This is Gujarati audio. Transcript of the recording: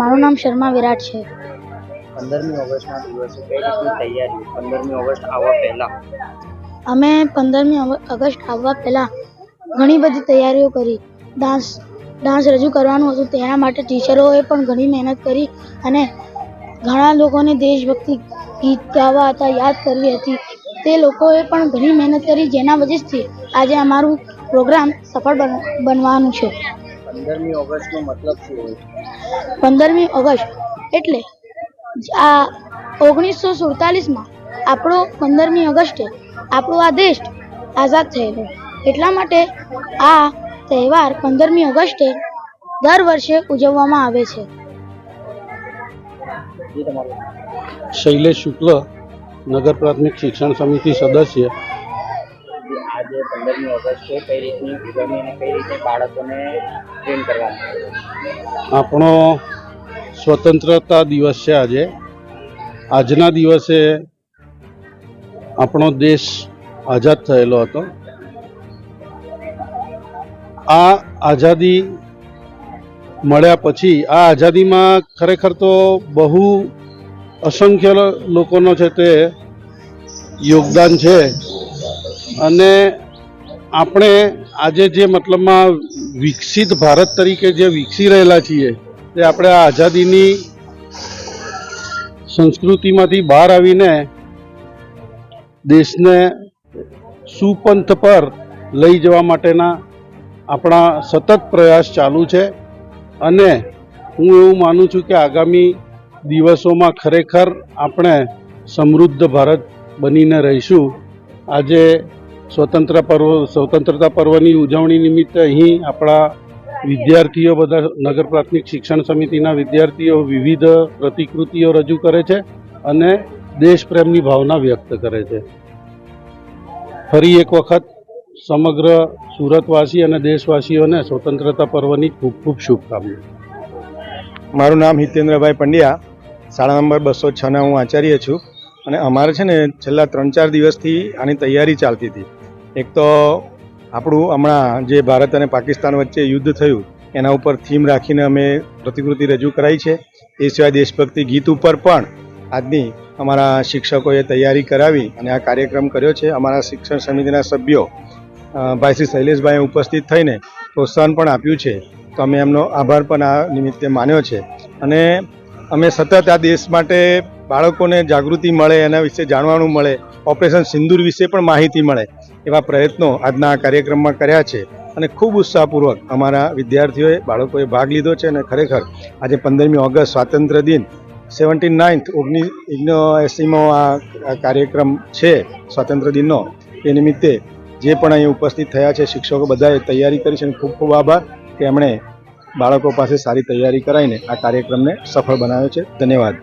મારું નામ શર્મા વિરાટ છે. પંદરમી ઓગસ્ટના દિવસે કઈ રીતની તૈયારી? પંદરમી ઓગસ્ટ આવવા પહેલા? અમે પંદરમી ઓગસ્ટ આવવા પહેલાં ઘણી બધી તૈયારીઓ કરી. ડાન્સ ડાન્સ રજૂ કરવાનું હતું તેના માટે ટીચરોએ પણ ઘણી મહેનત કરી અને ઘણા લોકોને દેશભક્તિ ગીત ગાવા હતા યાદ કરવી હતી. તે લોકોએ પણ ઘણી મહેનત કરી જેના વજહથી આજે અમારું પ્રોગ્રામ સફળ બન- બનવાનું છે. પંદરમી ઓગસ્ટનો મતલબ શું હોય? પંદરમી ઓગસ્ટ. એટલે આ ઓગણીસો સુડતાલીસમાં આપણો પંદરમી ઓગસ્ટે આપણો આ દેશ આઝાદ થયેલો. એટલા માટે આ તહેવાર પંદરમી ઓગસ્ટે દર વર્ષે ઉજવવામાં આવે છે. શૈલેષ શુક્લ નગર પ્રાથમિક શિક્ષણ સમિતિ સદસ્ય. પંદરમી ઓગસ્ટ છે કઈ રીતની ઉજવણી અને કઈ રીતે બાળકોને ટ્રેન કરવામાં આપણો સ્વતંત્રતા દિવસ છે આજે. આજના દિવસે આપણો દેશ આઝાદ થયેલો હતો. આ આઝાદી મળ્યા પછી, આ આઝાદીમાં ખરેખર તો બહુ અસંખ્ય લોકોનો છે તે યોગદાન છે. અને આપણે આજે જે મતલબમાં વિકસિત ભારત તરીકે જે વિકસી રહેલા છીએ, તે આપણે આ આઝાદીની સંસ્કૃતિમાંથી બહાર આવીને દેશને સુપંથ પર લઈ જવા માટેના આપણા સતત પ્રયાસ ચાલુ છે. અને હું એવું માનું છું કે આગામી દિવસોમાં ખરેખર આપણે સમૃદ્ધ ભારત બનીને રહીશું. આજે સ્વતંત્ર પર્વ, સ્વતંત્રતા પર્વની ઉજવણી નિમિત્તે અહીં આપણા વિદ્યાર્થીઓ બધા નગર પ્રાથમિક શિક્ષણ સમિતિના વિદ્યાર્થીઓ વિવિધ પ્રતિકૃતિઓ રજૂ કરે છે અને દેશ પ્રેમની ભાવના વ્યક્ત કરે છે. ફરી એક વખત સમગ્ર સુરતવાસી અને દેશવાસીઓને સ્વતંત્રતા પર્વની ખૂબ ખૂબ શુભકામના મારું નામ હિતેન્દ્રભાઈ પંડ્યા. શાળા નંબર બસો છના હું આચાર્ય છું. અને અમારે છે ને છેલ્લા ત્રણ ચાર દિવસથી આની તૈયારી ચાલતી હતી. એક તો આપણું હમણાં જે ભારત અને પાકિસ્તાન વચ્ચે યુદ્ધ થયું, એના ઉપર થીમ રાખીને અમે પ્રતિકૃતિ રજૂ કરાઈ છે. એ સિવાય દેશભક્તિ ગીત ઉપર પણ આજની અમારા શિક્ષકોએ તૈયારી કરાવી અને આ કાર્યક્રમ કર્યો છે. અમારા શિક્ષણ સમિતિના સભ્યો ભાઈ શ્રી શૈલેષભાઈએ ઉપસ્થિત થઈને પ્રોત્સાહન પણ આપ્યું છે. તો અમે એમનો આભાર પણ આ નિમિત્તે માન્યો છે. અને અમે સતત આ દેશ માટે બાળકોને જાગૃતિ મળે, એના વિશે જાણવાનું મળે, ઓપરેશન સિંદૂર વિશે પણ માહિતી મળે એવા પ્રયત્નો આજના આ કાર્યક્રમમાં કર્યા છે અને ખૂબ ઉત્સાહપૂર્વક અમારા વિદ્યાર્થીઓએ, બાળકોએ ભાગ લીધો છે અને ખરેખર આજે પંદરમી ઓગસ્ટ સ્વાતંત્ર્ય દિન સેવન્ટી નાઇન્થ ઓગણીસ એસીમો આ આ કાર્યક્રમ છે સ્વાતંત્ર્ય દિનનો. એ નિમિત્તે જે પણ અહીં ઉપસ્થિત થયા છે શિક્ષકો બધાએ તૈયારી કરી છે અને ખૂબ ખૂબ આભાર કે એમણે બાળકો પાસે સારી તૈયારી કરાવીને આ કાર્યક્રમને સફળ બનાવ્યો છે. ધન્યવાદ.